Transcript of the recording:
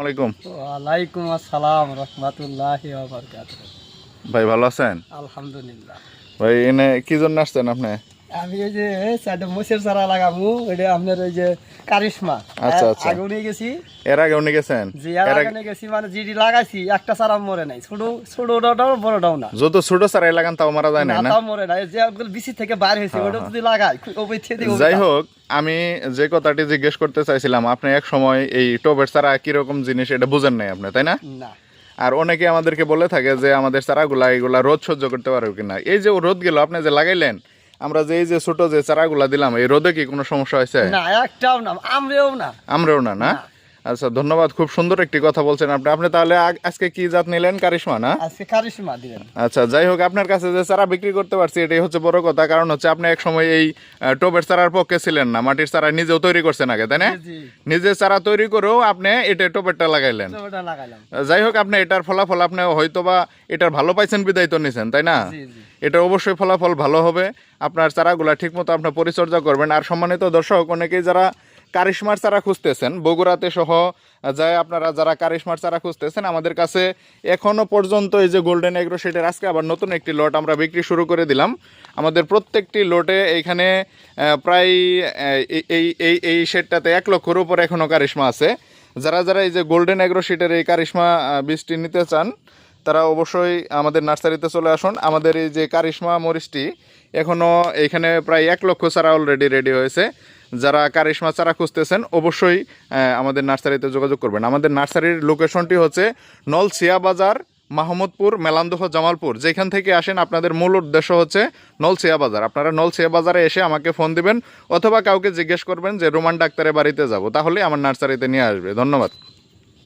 আলাইকুম। ওয়ালাইকুম আসসালাম রহমতুল্লাহ ভাই ভালো আছেন? আলহামদুলিল্লাহ। ভাই এনে কি জন্য আসছেন আপনি? আমি এই যে চারটে মোষের চারা লাগাবো এটা আপনার ওই যে কারিশমা। আচ্ছা, আচ্ছা। আগে নিয়ে গেছি। এর আগে উনি গেছেন? আর এর আগে নিয়ে গেছি মানে জিডি লাগাইছি একটা চারা মরে নাই। ছোট ছোটটাও বড়টাও না। যত ছোট লাগান তাও মারা যায় না না? তাও মরে যে বিসি থেকে বাইর হয়েছে ওটা যদি লাগাই ওই থেকে যাই হোক আমি যে কথাটি জিজ্ঞেস করতে চাইছিলাম আপনি এক সময় এই টবের চারা কীরকম জিনিস এটা বুঝেন নাই আপনি তাই না? না। আর অনেকে আমাদেরকে বলে থাকে যে আমাদের চারাগুলা এগুলা রোদ সহ্য করতে পারবে কিনা। এই যে রোদ গেল আপনি যে লাগাইলেন আমরা যে এই যে ছোট যে চারাগুলা দিলাম এই রোদে কি কোনো সমস্যা হয়েছে? না একটাও না আমরাও না। আমরাও না না? আচ্ছা ধন্যবাদ খুব সুন্দর একটি কথা বলছেন আপনি। আপনি তাহলে আজকে কি জাত নিলেন? কারিশমা না? আজকে কারিশমা দিবেন। আচ্ছা যাই হোক আপনার কাছে যে চারা বিক্রি করতে পারছি এটাই হচ্ছে বড় কথা। কারণ হচ্ছে আপনি এক সময় এই টবের চারার পক্ষে ছিলেন না মাটির চারা নিজেও তৈরি করছেন আগে তাই না? নিজে চারা তৈরি করেও আপনি এটা টবেরটা লাগাইলেন। যাই হোক আপনি এটার ফলাফল আপনি হয়তোবা এটার ভালো পাইছেন বিদায় তো নিছেন তাই না? এটা অবশ্যই ফলাফল ভালো হবে। আপনার চারাগুলা ঠিকমতো আপনার পরিচর্যা করবেন। আর সম্মানিত দর্শক অনেকেই যারা কারিশমার চারা খুঁজতেছেন। বগুড়াতে সহ যায় আপনারা যারা কারিশমার চারা খুঁজতেছেন, আমাদের কাছে এখনও পর্যন্ত এই যে গোল্ডেন এগ্রো সেটের আজকে আবার নতুন একটি লট আমরা বিক্রি শুরু করে দিলাম। আমাদের প্রত্যেকটি লটে এইখানে প্রায় এই- এই এই শেডটাতে এক লক্ষর উপর এখনও কারিশমা আছে। যারা যারা এই যে গোল্ডেন এগ্রো শিটের এই কারিশমা বীজটি নিতে চান, তারা অবশ্যই আমাদের নার্সারিতে চলে আসুন। আমাদের এই যে কারিশমা মরিচটি এখনও এখানে প্রায় এক লক্ষ চারা অলরেডি রেডি হয়েছে। যারা কারিশমা চারা খুঁজতেছেন, অবশ্যই আমাদের নার্সারিতে যোগাযোগ করবেন। আমাদের নার্সারির লোকেশনটি হচ্ছে নলসিয়া বাজার, মাহমুদপুর, মেলান্দহ, জামালপুর। যেখান থেকে আসেন, আপনাদের মূল উদ্দেশ্য হচ্ছে নলসিয়া বাজার। আপনারা নলসিয়া বাজারে এসে আমাকে ফোন দিবেন, অথবা কাউকে জিজ্ঞেস করবেন যে, রোমান ডাক্তারের বাড়িতে যাব। তাহলে আমার নার্সারিতে নিয়ে আসবে। ধন্যবাদ।